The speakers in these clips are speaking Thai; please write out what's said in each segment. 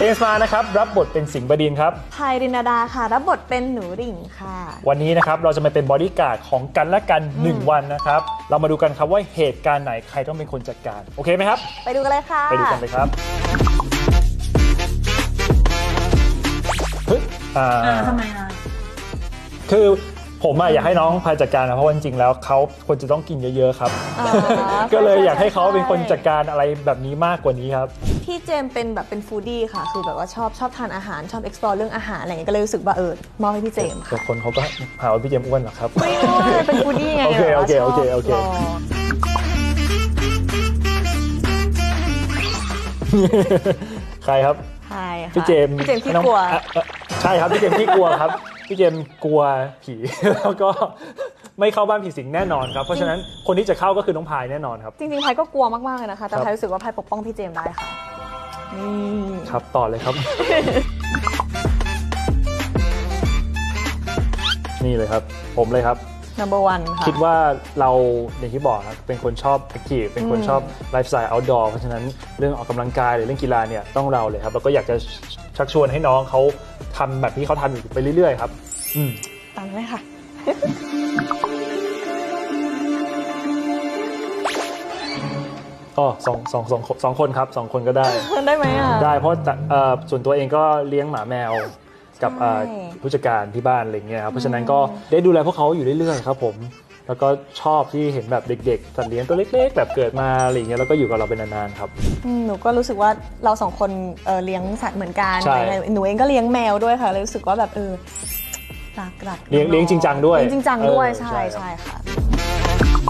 เจมส์มานะครับรับบทเป็นสิงห์บดินทร์ครับพายรินาดาค่ะ รับบทเป็นหนูริ่งค่ะ วันนี้นะครับเราจะมาเป็นบอดี้การ์ดของกันและกัน 1 วันนะครับ เรามาดูกันครับว่าเหตุการณ์ไหนใครต้องเป็นคนจัดการ โอเคไหมครับ ไปดูกันเลยค่ะไปดูกันเลยครับเฮ้ยอ่าอ่าทำไมอะ คือ ผมอะอยากให้น้องพายจัดการนะเพราะว่าจริงๆแล้วเขาควรจะต้องกินเยอะๆครับ อ๋อ ก็เลยอยากให้เขาช่เป็นคนจัดการอะไรแบบนี้มากกว่านี้ครับ พี่เจมส์เป็นแบบเป็นฟู้ดี้ค่ะ คือแบบว่าชอบชอบทานอาหารชอบ explore เรื่องอาหารอะไรอย่างเงี้ยก็เลยรู้สึกว่าเออมอบให้พี่เจมส์แต่ค่ะคนเขาก็หาว่าพี่เจมส์อ้วนเหรอครับ ไม่รู้เลยเป็นฟู้ดี้ไงโอเคแบบว่าโอเคชบโอเคโอเคลองใครครับ ใช่ค่ะพี่เจมส์พี่เจมส์ขี้น้องกลัว อะอะใช่ครับพี่เจมส์ขี้กลัวครับ พี่เจมส์กลัวผีแล้วก็ไม่เข้าบ้านผีสิงแน่นอนครับ เพราะฉะนั้นคนที่จะเข้าก็คือน้องพายแน่นอนครับ จริงๆพายก็กลัวมากๆเลยนะคะ แต่ครับพายรู้สึกว่าพายปกป้องพี่เจมส์ได้ค่ะนี่ครับต่อเลยครับ นี่เลยครับ ผมเลยครับ number one ค่ะ คิดว่าเราอย่างที่บอกครับเป็นคนชอบแอคทีฟเป็นคนอืมชอบไลฟ์สไตล์ outdoor เพราะฉะนั้นเรื่องออกกำลังกายหรือเรื่องกีฬาเนี่ยต้องเราเลยครับแล้วก็อยากจะชักชวนให้น้องเขาทำแบบที่เขาทำอยู่ไปเรื่อยๆครับอืม ตามเลยค่ะ ก็สองสองสองสองคนครับสองคนก็ได้ ได้ไหมอะ ได้เพราะแต่เอ่อส่วนตัวเองก็เลี้ยงหมาแมว กับใช่เอ่อผู้จัดการที่บ้านอะไรเงี้ยครับเพราะฉะนั้นก็ได้ดูแลพวกเขาอยู่เรื่อยๆครับผม แล้วก็ชอบที่เห็นแบบเด็กๆสัตว์เลี้ยงตัวเล็ก ๆ แบบเกิดมาอะไรเงี้ยแล้วก็อยู่กับเราเป็นนานๆครับ อืมหนูก็รู้สึกว่าเราสองคนเอ่อเลี้ยงสัตว์เหมือนกันใช่อะไรหนูเองก็เลี้ยงแมวด้วยค่ะเลยรู้สึกว่าแบบเออรักรักเลี้ยงน้อเลี้ยงจริงจังด้วยเลี้ยงจริงจังด้วยเออใช่ใช่ครับใช่ค่ะ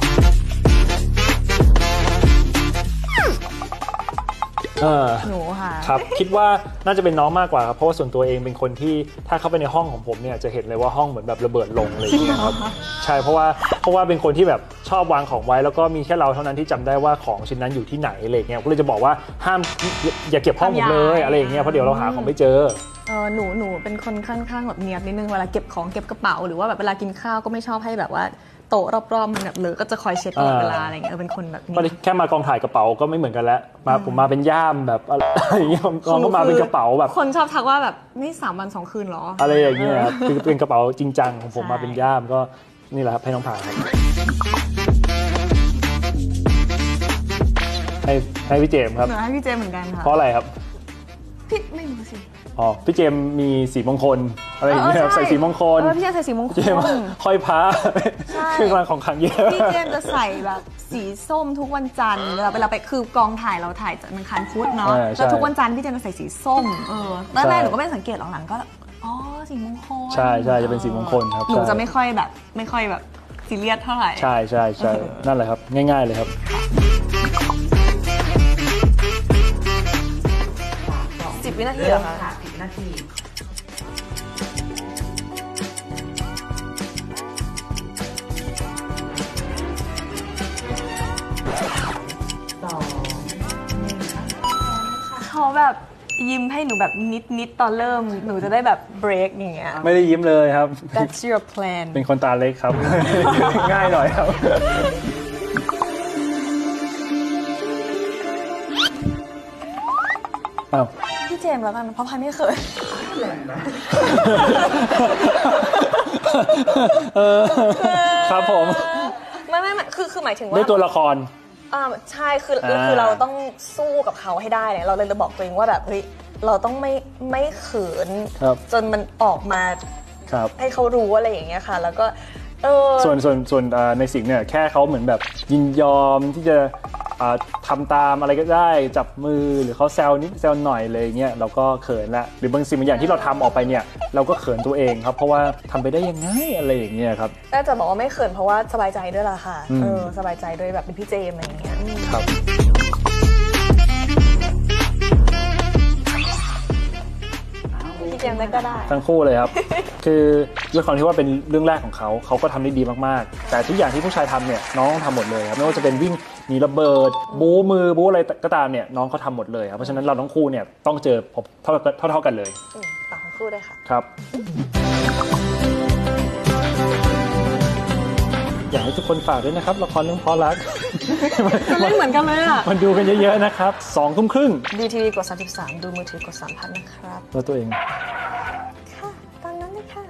เออหนู ค่ะครับ คิดว่าน่าจะเป็นน้องมากกว่าครับเพราะว่าส่วนตัวเองเป็นคนที่ถ้าเข้าไปในห้องของผมเนี่ยจะเห็นเลยว่าห้องเหมือนแบบระเบิดลงเลยางเงี้ยครับใช่เพราะว่าเพราะว่าเป็นคนที่แบบชอบวางของไว้ แล้วก็มีแค่เราเท่านั้นที่จำได้ว่าของชิ้นนั้นอยู่ที่ไหนอะไรเงี้ยก็เลยจะบอกว่าห้ามอย่าอย่าเก็บห้องผมเลยห้ามย้ายอะไรอย่างเงี้ยเพราะเดี๋ยวเราหาของไม่เจอเออหนูหนูเป็นคนค่อนข้างแบบเนียบนิดนึงเวลาเก็บของเก็บกระเป๋าหรือว่าแบบเวลากินข้าวก็ไม่ชอบให้แบบว่า โต๊ะรอบๆมันแบบเลอะก็จะคอยเช็ดตลอดอ่าเวลาอะไรเงี้ยเออเป็นคนแบบนี้ก็แค่มากองถ่ายกระเป๋าก็ไม่เหมือนกันแล้วมาผมมาเป็นย่ามแบบอะไรอย่างเงี้ยน้องก็มาเป็นกระเป๋าแบบ คนชอบทักว่าแบบนี่สามวันสองคืนเหรอ อะไรอย่างเงี้ยครับคือเป็นกระเป๋าจริงจังของผมใช่มาเป็นย่ามก็นี่แหละครับให้น้องผ่าครับให้ให้พี่เจมส์ครับหนูให้พี่เจมส์เหมือนกันค่ะเพราะอะไรครับพี่ไม่รู้สิ อ๋อพี่เจมส์มีสีมงคลอะไรอย่างเงี้ยครับเออใส่สีมงคลเออพี่เจมส์ใส่สีมงคพี่เจมส์ลห้อยพระใช่เครื่องรางของขลังเยอะพี่เจมส์จะใส่แบบสีส้มทุกวันจันทร์เวลาเวลาไปคือกองถ่ายเราถ่ายจากอังคารพุธเนาะเออใช่แล้วทุกวันจันทร์พี่เจมส์จะใส่สีส้มเออตอนแรกใช่หนูก็ไม่ได้สังเกตหลังๆก็อ๋อสีมงคลใช่ใช่จะเป็นสีมงคลครับหนูใช่จะไม่ค่อยแบบไม่ค่อยแบบซีเรียสเท่าไหร่ใช่ใช่ใช่นั่นแหละครับง่าย ๆเลยครับสิบวินาทีเหรอคะค่ะสิบ นาที สองหนึ่งค่ะเขาแบบยิ้มให้หนูแบบนิดนิดๆตอนเริ่ม หนูจะได้แบบ break อย่างเงี้ย ไม่ได้ยิ้มเลยครับ That's your plan เป็นคนตาเล็กครับ ง่ายหน่อยครับ อ้าวพี่ เจมส์แล้วกันเพราะพายไม่เคยครับผม ไม่ไม่ไม่คือคือหมายถึงว่าด้วยตัวละคร อ่าใช่คือคืออ่าคือเราต้องสู้กับเขาให้ได้เนี่ยเราเลยจะบอกตัวเองว่าแบบเฮ้ยเราต้องไม่ไม่เขิน ครับ จนมันออกมาครับ ให้เขารู้อะไรอย่างเงี้ยค่ะ แล้วก็เออ ส่วนส่วนส่วนอ่าในสิ่งเนี่ยแค่เขาเหมือนแบบยินยอมที่จะ อ่าทำตามอะไรก็ได้จับมือหรือเขาแซวนิดแซวหน่อยเลยเงี้ยเราก็เขินละหรือบางสิ่งบางอย่างที่เราทำออกไปเนี่ยเราก็เขินตัวเองครับ เพราะว่าทำไปได้ยังไงอะไรอย่างเงี้ยครับน่าจะบอกว่าไม่เขินเพราะว่าสบายใจด้วยล่ะค่ะอืมเออสบายใจด้วยแบบเป็นพี่เจมส์อะไรอย่างเงี้ยอืมครับพี่เจมส์ได้ก็ได้ทั้งคู่เลยครับ คือด้วยความที่ว่าเป็นเรื่องแรกของเขาเขาก็ทำได้ดีมากๆ แต่ทุกอย่างที่ผู้ชายทำเนี่ยน้องต้องทำหมดเลยครับไม่ว่าจะเป็นวิ่ง มีระเบิด บูมือบูอะไรก็ตามเนี่ยน้องเขาทำหมดเลยครับเพราะฉะนั้นเราทั้งคู่เนี่ยต้องเจอพบเท่าเท่ากันเลยต่างคู่เลยค่ะ ครับ อยากให้ทุกคนฝากด้วยนะครับละครเรื่องเพอรัก มันเล่เหมือนกันเลยอะมันดูกันเยอะๆนะครับสองทุ่มครึ่งดีทีวีกด 33 ดูมือถือกด3พันนะครับ แล้วตัวเอง ค่ะ ตอนนั้นเลยค่ะ